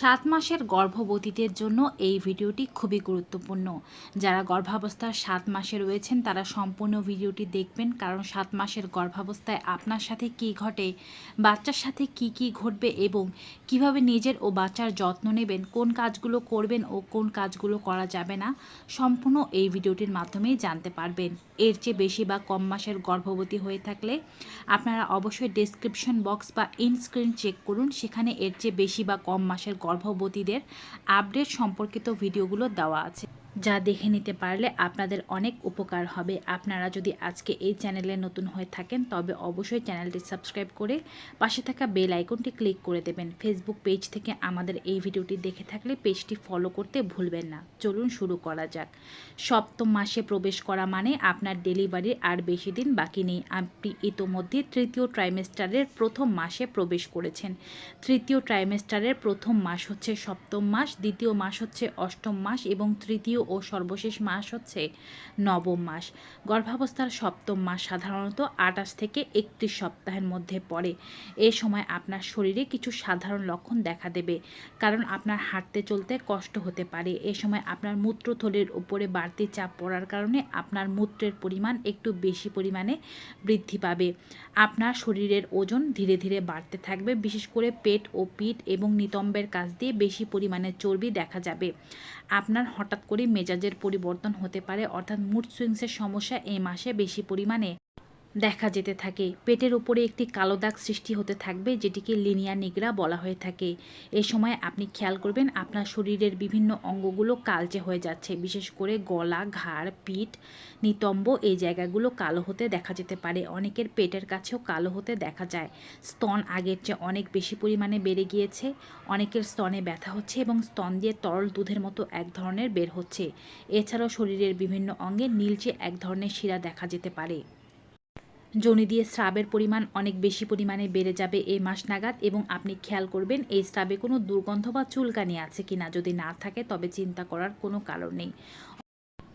সাত মাসের গর্ভবতীদের জন্য এই ভিডিওটি খুবই গুরুত্বপূর্ণ। যারা গর্ভাবস্থার সাত মাসে রয়েছেন, তারা সম্পূর্ণ ভিডিওটি দেখবেন। কারণ সাত মাসের গর্ভাবস্থায় আপনার সাথে কি ঘটে, বাচ্চার সাথে কি কি ঘটবে এবং কীভাবে নিজের ও বাচ্চার যত্ন নেবেন, কোন কাজগুলো করবেন ও কোন কাজগুলো করা যাবে না, সম্পূর্ণ এই ভিডিওটির মাধ্যমেই জানতে পারবেন। এর চেয়ে বেশি বা কম মাসের গর্ভবতী হয়ে থাকলে আপনারা অবশ্যই ডেসক্রিপশন বক্স বা ইনস্ক্রিন চেক করুন। সেখানে এর চেয়ে বেশি বা কম মাসের গর্ভবতীদের আপডেট সম্পর্কিত ভিডিওগুলো দেওয়া আছে। যা দেখে নিতে পারলে আপনাদের অনেক উপকার হবে। আপনারা যদি আজকে এই চ্যানেলে নতুন হয়ে থাকেন, তবে অবশ্যই চ্যানেলটি সাবস্ক্রাইব করে পাশে থাকা বেল আইকনটি ক্লিক করে দেবেন। ফেসবুক পেজ থেকে আমাদের এই ভিডিওটি দেখে থাকলে পেজটি ফলো করতে ভুলবেন না। চলুন শুরু করা যাক। সপ্তম মাসে প্রবেশ করা মানে আপনার ডেলিভারির আর বেশি দিন বাকি নেই। আপনি ইতোমধ্যে তৃতীয় ট্রাইমেস্টারের প্রথম মাসে প্রবেশ করেছেন। তৃতীয় ট্রাইমেস্টারের প্রথম মাস হচ্ছে সপ্তম মাস, দ্বিতীয় মাস হচ্ছে অষ্টম মাস এবং তৃতীয় ও সর্বশেষ মাস হচ্ছে নবম মাস। গর্ভাবস্থার সপ্তম মাস সাধারণত আটাশ থেকে একত্রিশ সপ্তাহের মধ্যে পড়ে। এ সময় আপনার শরীরে কিছু সাধারণ লক্ষণ দেখা দেবে, কারণ আপনার হাঁটতে চলতে কষ্ট হতে পারে। এ সময় আপনার মূত্রথলির উপরে বাড়তি চাপ পড়ার কারণে আপনার মূত্রের পরিমাণ একটু বেশি পরিমাণে বৃদ্ধি পাবে। আপনার শরীরের ওজন ধীরে ধীরে বাড়তে থাকবে, বিশেষ করে পেট ও পিঠ এবং নিতম্বের কাছ দিয়ে বেশি পরিমাণে চর্বি দেখা যাবে। আপনার হঠাৎ করে মেজাজের পরিবর্তন হতে পারে, অর্থাৎ মুড সুইংসের সমস্যা এই মাসে বেশি পরিমাণে। দেখা যেতে থাকে। পেটের উপরে একটি কালো দাগ সৃষ্টি হতে থাকবে, যেটিকে লিনিয়া নিগড়া বলা হয়ে থাকে। এ সময় আপনি খেয়াল করবেন, আপনার শরীরের বিভিন্ন অঙ্গগুলো কালচে হয়ে যাচ্ছে। বিশেষ করে গলা, ঘাড়, পিঠ, নিতম্ব এই জায়গাগুলো কালো হতে দেখা যেতে পারে। অনেকের পেটের কাছেও কালো হতে দেখা যায়। স্তন আগের চেয়ে অনেক বেশি পরিমাণে বেড়ে গিয়েছে। অনেকের স্তনে ব্যথা হচ্ছে এবং স্তন দিয়ে তরল দুধের মতো এক ধরনের বের হচ্ছে। এছাড়াও শরীরের বিভিন্ন অঙ্গে নীলচে এক ধরনের শিরা দেখা যেতে পারে। যোনি দিয়ে স্রাবের পরিমাণ অনেক বেশি পরিমাণে বেড়ে যাবে এই মাস নাগাদ এবং আপনি খেয়াল করবেন এই স্রাবে কোনো দুর্গন্ধ বা চুলকানি আছে কিনা। যদি না থাকে, তবে চিন্তা করার কোনো কারণ নেই।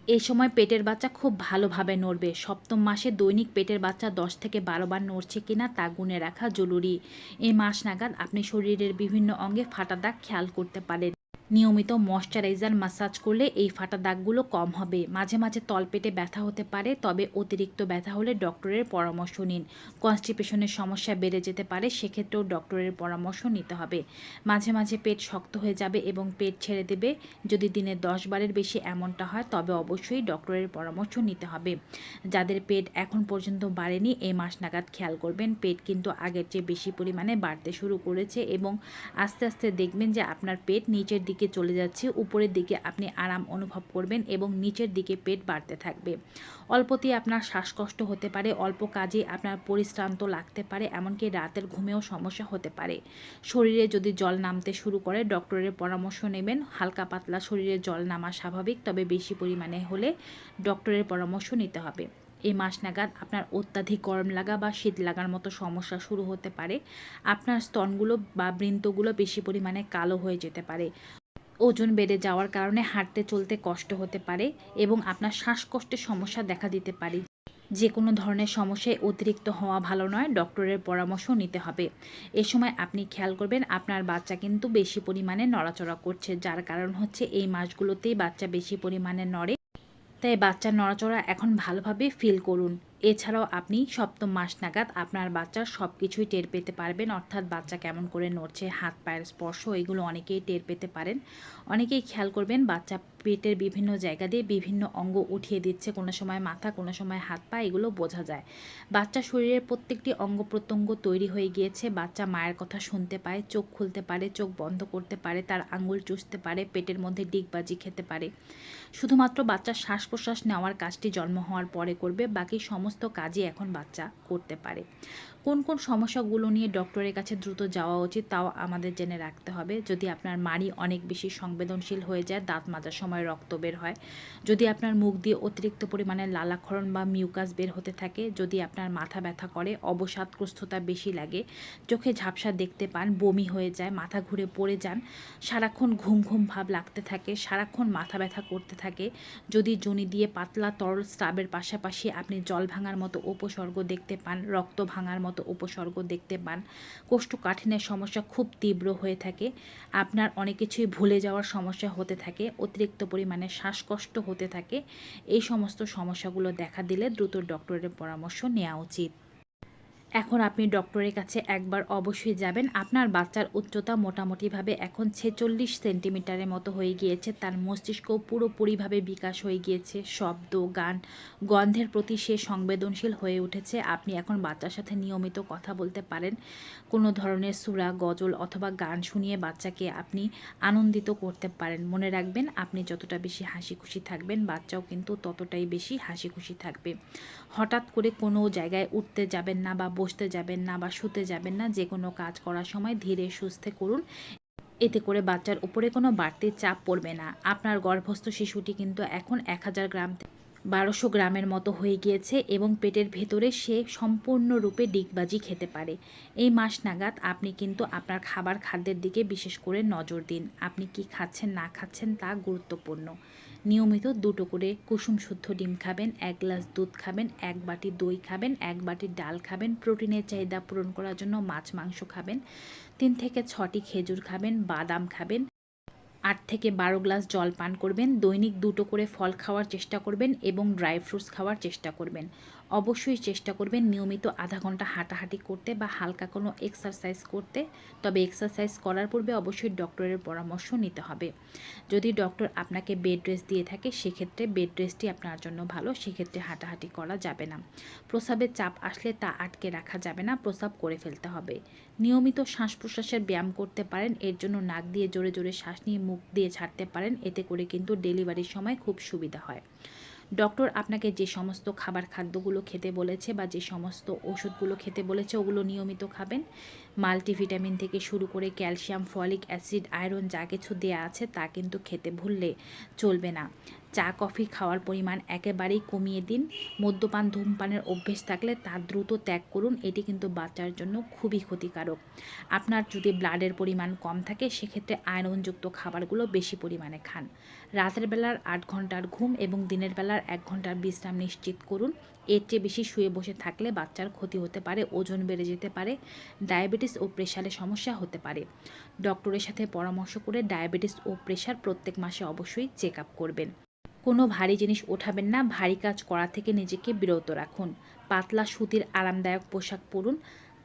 এই সময় পেটের বাচ্চা খুব ভালোভাবে নড়বে। সপ্তম মাসে দৈনিক পেটের বাচ্চা দশ থেকে বারো বার নড়ছে কিনা তা গুনে রাখা জরুরি। এই মাস নাগাদ আপনি শরীরের বিভিন্ন অঙ্গে ফাটা দাগ খেয়াল করতে পারেন। নিয়মিত ময়শ্চারাইজার মাসাজ করলে এই ফাটা দাগগুলো কম হবে। মাঝে মাঝে তলপেটে ব্যথা হতে পারে, তবে অতিরিক্ত ব্যথা হলে ডক্টরের পরামর্শ নিন। কনস্টিপেশনের সমস্যা বেড়ে যেতে পারে, সেক্ষেত্রেও ডক্টরের পরামর্শ নিতে হবে। মাঝে মাঝে পেট শক্ত হয়ে যাবে এবং পেট ছেড়ে দেবে। যদি দিনে দশ বারের বেশি এমনটা হয়, তবে অবশ্যই ডক্টরের পরামর্শ নিতে হবে। যাদের পেট এখন পর্যন্ত বাড়েনি এই মাস নাগাদ খেয়াল করবেন। পেট কিন্তু আগের চেয়ে বেশি পরিমাণে বাড়তে শুরু করেছে এবং আস্তে আস্তে দেখবেন যে আপনার পেট নিচের দিকে দিকে চলে যাচ্ছে, উপরের দিকে আপনি আরাম অনুভব করবেন এবং নিচের দিকে পেট বাড়তে থাকবে। অল্পতেই আপনার শ্বাসকষ্ট হতে পারে, অল্প কাজে আপনার পরিশ্রান্ত লাগতে পারে, এমনকি রাতের ঘুমেও সমস্যা হতে পারে। শরীরে যদি জল নামতে শুরু করে, ডক্টরের পরামর্শ নেবেন, হালকা পাতলা শরীরে জল নামা স্বাভাবিক, তবে বেশি পরিমাণে হলে ডক্টরের পরামর্শ নিতে হবে। এই মাস নাগাদ আপনার অত্যাধিক গরম লাগা বা শীত লাগার মতো সমস্যা শুরু হতে পারে। আপনার স্তনগুলো বা বৃন্তগুলো বেশি পরিমাণে কালো হয়ে যেতে পারে। ওজন বেড়ে যাওয়ার কারণে হাঁটতে চলতে কষ্ট হতে পারে এবং আপনার শ্বাসকষ্টের সমস্যা দেখা দিতে পারে। যে কোনো ধরনের সমস্যায় অতিরিক্ত হওয়া ভালো নয়, ডক্টরের পরামর্শ নিতে হবে। এ সময় আপনি খেয়াল করবেন, আপনার বাচ্চা কিন্তু বেশি পরিমাণে নড়াচড়া করছে, যার কারণ হচ্ছে এই মাসগুলোতেই বাচ্চা বেশি পরিমাণে নড়ে। তাই বাচ্চার নড়াচড়া এখন ভালোভাবে ফিল করুন। এছাড়াও আপনি সপ্তম মাস নাগাদ আপনার বাচ্চার সব কিছুই টের পেতে পারবেন। অর্থাৎ বাচ্চা কেমন করে নড়ছে হাত পায়ের স্পর্শ, এগুলো অনেকেই টের পেতে পারেন। অনেকেই খেয়াল করবেন বাচ্চা পেটের বিভিন্ন জায়গা দিয়ে বিভিন্ন অঙ্গ উঠিয়ে দিচ্ছে। কোনো সময় মাথা, কোনো সময় হাত পা, এগুলো বোঝা যায়। বাচ্চা শরীরের প্রত্যেকটি অঙ্গ প্রত্যঙ্গ তৈরি হয়ে গিয়েছে। বাচ্চা মায়ের কথা শুনতে পায়, চোখ খুলতে পারে, চোখ বন্ধ করতে পারে, তার আঙুল চুষতে পারে, পেটের মধ্যে ডিগবাজি খেতে পারে। শুধুমাত্র বাচ্চার শ্বাস প্রশ্বাস নেওয়ার কাজটি জন্ম হওয়ার পরে করবে, বাকি সমস্ত কাজই এখন বাচ্চা করতে পারে। কোন কোন সমস্যাগুলো নিয়ে ডক্টরের কাছে দ্রুত যাওয়া উচিত তাও আমাদের জেনে রাখতে হবে। যদি আপনার মাড়ি অনেক বেশি সংবেদনশীল হয়ে যায়, দাঁত মাজার সময় রক্ত বের হয়। যদি আপনার মুখ দিয়ে অতিরিক্ত পরিমাণে লালাক্ষরণ বা মিউকাস বের হতে থাকে, যদি আপনার মাথা ব্যথা করে, অবসাদগ্রস্ততা বেশি লাগে, চোখে ঝাপসা দেখতে পান, বমি হয়ে যায়, মাথা ঘুরে পড়ে যান, সারাক্ষণ ঘুম ঘুম ভাব লাগতে থাকে, সারাক্ষণ মাথা ব্যথা করতে থাকে, যদি জনি দিয়ে পাতলা তরল স্রাবের পাশাপাশি আপনি জল ভাঙার মতো উপসর্গ দেখতে পান, রক্ত ভাঙার মতো মতো উপসর্গ দেখতে পান। কোষ্ঠকাঠিন্যের সমস্যা খুব তীব্র হয়ে থাকে। আপনার অনেক কিছুই ভুলে যাওয়ার সমস্যা হতে থাকে, অতিরিক্ত পরিমাণে শ্বাসকষ্ট হতে থাকে। এই সমস্ত সমস্যাগুলো দেখা দিলে দ্রুত ডক্টরের পরামর্শ নেওয়া উচিত। এখন আপনি ডক্টরের কাছে একবার অবশ্যই যাবেন। আপনার বাচ্চার উচ্চতা মোটামুটিভাবে এখন ছেচল্লিশ সেন্টিমিটারের মতো হয়ে গিয়েছে। তার মস্তিষ্ক পুরোপুরিভাবে বিকাশ হয়ে গিয়েছে। শব্দ, গান, গন্ধের প্রতি সে সংবেদনশীল হয়ে উঠেছে। আপনি এখন বাচ্চার সাথে নিয়মিত কথা বলতে পারেন। কোনো ধরনের সুরা, গজল অথবা গান শুনিয়ে বাচ্চাকে আপনি আনন্দিত করতে পারেন। মনে রাখবেন, আপনি যতটা বেশি হাসি খুশি থাকবেন, বাচ্চাও কিন্তু ততটাই বেশি হাসি খুশি থাকবে। হঠাৎ করে কোনো জায়গায় উঠতে যাবেন না বা বসতে যাবেন না বা শুতে যাবেন না, যে কোনো কাজ করার সময় ধীরে সুস্থে করুন। এতে করে বাচ্চার উপরে কোনো বাড়তি চাপ পড়বে না। আপনার গর্ভস্থ শিশুটি কিন্তু এখন এক হাজার গ্রাম বারোশো গ্রামের মতো হয়ে গিয়েছে এবং পেটের ভেতরে সে সম্পূর্ণরূপে ডিগবাজি খেতে পারে। এই মাস নাগাদ আপনি কিন্তু আপনার খাবার খাদ্যের দিকে বিশেষ করে নজর দিন। আপনি কি খাচ্ছেন, না খাচ্ছেন তা গুরুত্বপূর্ণ। নিয়মিত দুটো করে কুসুম শুদ্ধ ডিম খাবেন, এক গ্লাস দুধ খাবেন, এক বাটি দই খাবেন, এক বাটি ডাল খাবেন, প্রোটিনের চাহিদা পূরণ করার জন্য মাছ, মাংস খাবেন, তিন থেকে ছটি খেজুর খাবেন, বাদাম খাবেন আট থেকে বারো গ্লাস জল পান করবেন, দৈনিক দুটো করে ফল খাওয়ার চেষ্টা করবেন এবং ড্রাই ফ্রুটস খাওয়ার চেষ্টা করবেন। অবশ্যই চেষ্টা করবেন নিয়মিত আধা ঘণ্টা হাঁটাহাঁটি করতে বা হালকা কোনো এক্সারসাইজ করতে। তবে এক্সারসাইজ করার পূর্বে অবশ্যই ডক্টরের পরামর্শ নিতে হবে। যদি ডক্টর আপনাকে বেড রেস্ট দিয়ে থাকে, সেক্ষেত্রে বেড রেস্টটি আপনার জন্য ভালো, সেক্ষেত্রে হাঁটাহাঁটি করা যাবে না। প্রস্রাবের চাপ আসলে তা আটকে রাখা যাবে না প্রস্রাব করে ফেলতে হবে। নিয়মিত শ্বাস প্রশ্বাসের ব্যায়াম করতে পারেন, এর জন্য নাক দিয়ে জোরে জোরে শ্বাস নিয়ে মুখ দিয়ে ছাড়তে পারেন, এতে করে কিন্তু ডেলিভারির সময় খুব সুবিধা হয়। ডক্টর আপনাকে যে সমস্ত খাবার খাদ্যগুলো খেতে বলেছে বা যে সমস্ত ওষুধগুলো খেতে বলেছে, ওগুলো নিয়মিত খাবেন। মাল্টিভিটামিন থেকে শুরু করে ক্যালসিয়াম, ফলিক অ্যাসিড, আয়রন যা কিছু দেয়া আছে তা কিন্তু খেতে ভুললে চলবে না। চা, কফি খাওয়ার পরিমাণ একেবারেই কমিয়ে দিন। মদ্যপান, ধূমপানের অভ্যেস থাকলে তা দ্রুত ত্যাগ করুন। এটি কিন্তু বাচ্চার জন্য খুবই ক্ষতিকারক। আপনার যদি ব্লাডের পরিমাণ কম থাকে, সেক্ষেত্রে আয়রনযুক্ত খাবারগুলো বেশি পরিমাণে খান। রাতের বেলার আট ঘণ্টার ঘুম এবং দিনের বেলার এক ঘণ্টার বিশ্রাম নিশ্চিত করুন। এর চেয়ে বেশি শুয়ে বসে থাকলে বাচ্চার ক্ষতি হতে পারে, ওজন বেড়ে যেতে পারে, ডায়াবেটিস ও প্রেশারের সমস্যা হতে পারে। ডক্টরের সাথে পরামর্শ করে ডায়াবেটিস ও প্রেশার প্রত্যেক মাসে অবশ্যই চেক আপ করবেন। কোনো ভারী জিনিস ওঠাবেন না, ভারী কাজ করা থেকে নিজেকে বিরত রাখুন। পাতলা সুতির আরামদায়ক পোশাক পরুন,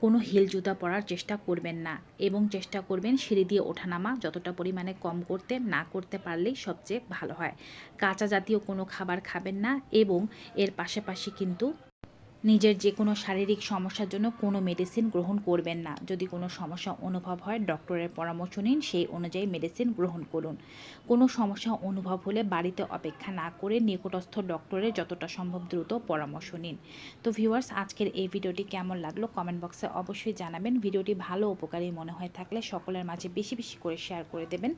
কোনো হিল জুতা পরার চেষ্টা করবেন না এবং চেষ্টা করবেন সিঁড়ি দিয়ে ওঠানামা যতটা পরিমাণে কম করতে, না করতে পারলেই সবচেয়ে ভালো হয়। কাঁচা জাতীয় কোনো খাবার খাবেন না এবং এর পাশাপাশি কিন্তু নিজের যে কোনো শারীরিক সমস্যার জন্য কোনো মেডিসিন গ্রহণ করবেন না। যদি কোনো সমস্যা অনুভব হয়, ডক্টরের পরামর্শ নিন, সেই অনুযায়ী মেডিসিন গ্রহণ করুন। কোনো সমস্যা অনুভব হলে বাড়িতে অপেক্ষা না করে নিকটস্থ ডক্টরের যতটা সম্ভব দ্রুত পরামর্শ নিন। তো ভিউয়ার্স আজকের এই ভিডিওটি কেমন লাগল কমেন্ট বক্সে অবশ্যই জানাবেন। ভিডিওটি ভালো উপকারী মনে হয়ে থাকলে সকলের মাঝে বেশি বেশি করে শেয়ার করে দেবেন,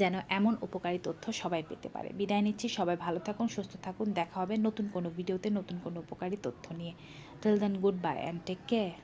যেন এমন উপকারী তথ্য সবাই পেতে পারে। বিদায় নিচ্ছি, সবাই ভালো থাকুন, সুস্থ থাকুন, দেখা হবে নতুন কোনো ভিডিওতে নতুন কোনো উপকারী তথ্য নিয়ে। Till then, goodbye and take care.